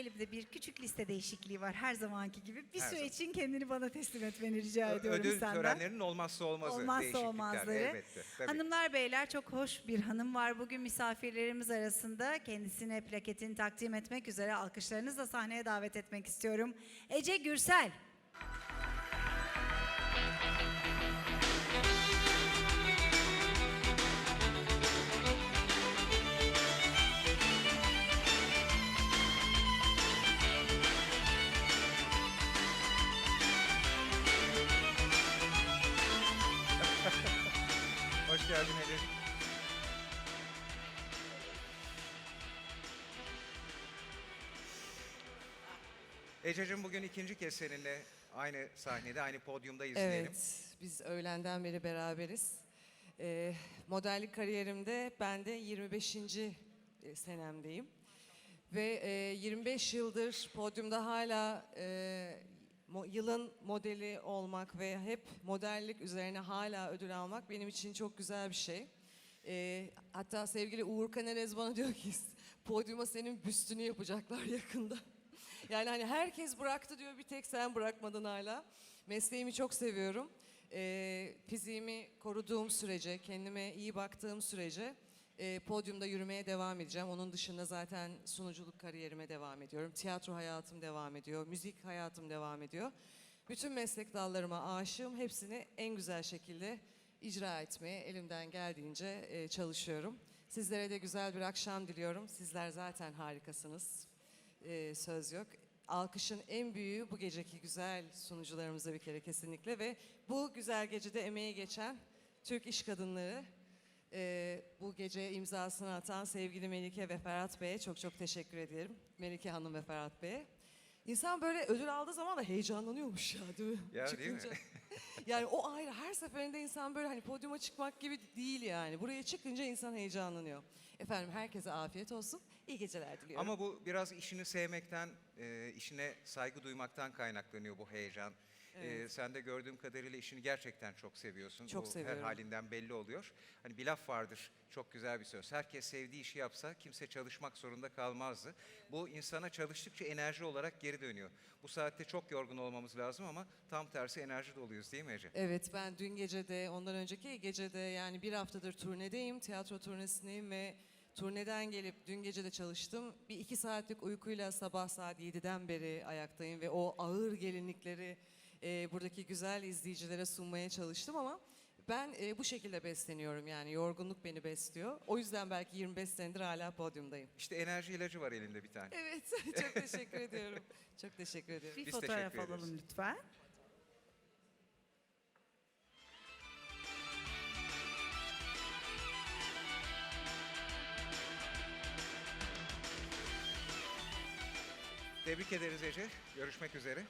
Elimde bir küçük liste değişikliği var her zamanki gibi. Bir Her süre zaman. için kendini bana teslim etmeni rica ediyorum Ödül senden. törenlerinin olmazsa olmazı Olmazsa değişiklikler. olmazları. Elbette. tabii. Hanımlar beyler çok hoş bir hanım var bugün misafirlerimiz arasında. Kendisine plaketini takdim etmek üzere alkışlarınızla sahneye davet etmek istiyorum. Ece Gürsel. Geldin Ece. Ececiğim bugün ikinci kez seninle aynı sahnede, aynı podyumda izleyelim. Evet, biz öğlenden beri beraberiz. Ee, modellik kariyerimde ben de 25. senemdeyim. Ve e, 25 yıldır podyumda hala e, yılın modeli olmak ve hep modellik üzerine hala ödül almak benim için çok güzel bir şey. Ee, hatta sevgili Uğur Kanerez bana diyor ki podyuma senin büstünü yapacaklar yakında. Yani hani herkes bıraktı diyor bir tek sen bırakmadın hala. Mesleğimi çok seviyorum. Ee, fiziğimi koruduğum sürece, kendime iyi baktığım sürece e, podyumda yürümeye devam edeceğim. Onun dışında zaten sunuculuk kariyerime devam ediyorum. Tiyatro hayatım devam ediyor, müzik hayatım devam ediyor. Bütün meslek dallarıma aşığım. Hepsini en güzel şekilde icra etmeye elimden geldiğince e, çalışıyorum. Sizlere de güzel bir akşam diliyorum. Sizler zaten harikasınız e, söz yok. Alkışın en büyüğü bu geceki güzel sunucularımıza bir kere kesinlikle ve bu güzel gecede emeği geçen Türk iş kadınları e, bu gece imzasını atan sevgili Melike ve Ferhat Bey'e çok çok teşekkür ederim. Melike Hanım ve Ferhat Bey'e. İnsan böyle ödül aldığı zaman da heyecanlanıyormuş ya değil mi? Ya, değil mi? yani o ayrı her seferinde insan böyle hani podyuma çıkmak gibi değil yani. Buraya çıkınca insan heyecanlanıyor. Efendim herkese afiyet olsun. İyi geceler diliyorum. Ama bu biraz işini sevmekten, e, işine saygı duymaktan kaynaklanıyor bu heyecan. E, sen de gördüğüm kadarıyla işini gerçekten çok seviyorsun. Çok bu her seviyorum. halinden belli oluyor. Hani bir laf vardır, çok güzel bir söz. Herkes sevdiği işi yapsa kimse çalışmak zorunda kalmazdı. Bu insana çalıştıkça enerji olarak geri dönüyor. Bu saatte çok yorgun olmamız lazım ama tam tersi enerji doluyuz değil mi Ece? Evet ben dün gecede ondan önceki gecede yani bir haftadır turnedeyim. Tiyatro turnesindeyim ve turneden gelip dün gece de çalıştım. Bir iki saatlik uykuyla sabah saat 7'den beri ayaktayım ve o ağır gelinlikleri e, buradaki güzel izleyicilere sunmaya çalıştım ama ben e, bu şekilde besleniyorum yani yorgunluk beni besliyor. O yüzden belki 25 senedir hala podyumdayım. İşte enerji ilacı var elinde bir tane. Evet çok teşekkür ediyorum. Çok teşekkür ediyorum. Bir Biz fotoğraf teşekkür alalım ederiz. lütfen. Tebrik ederiz Ece. Görüşmek üzere.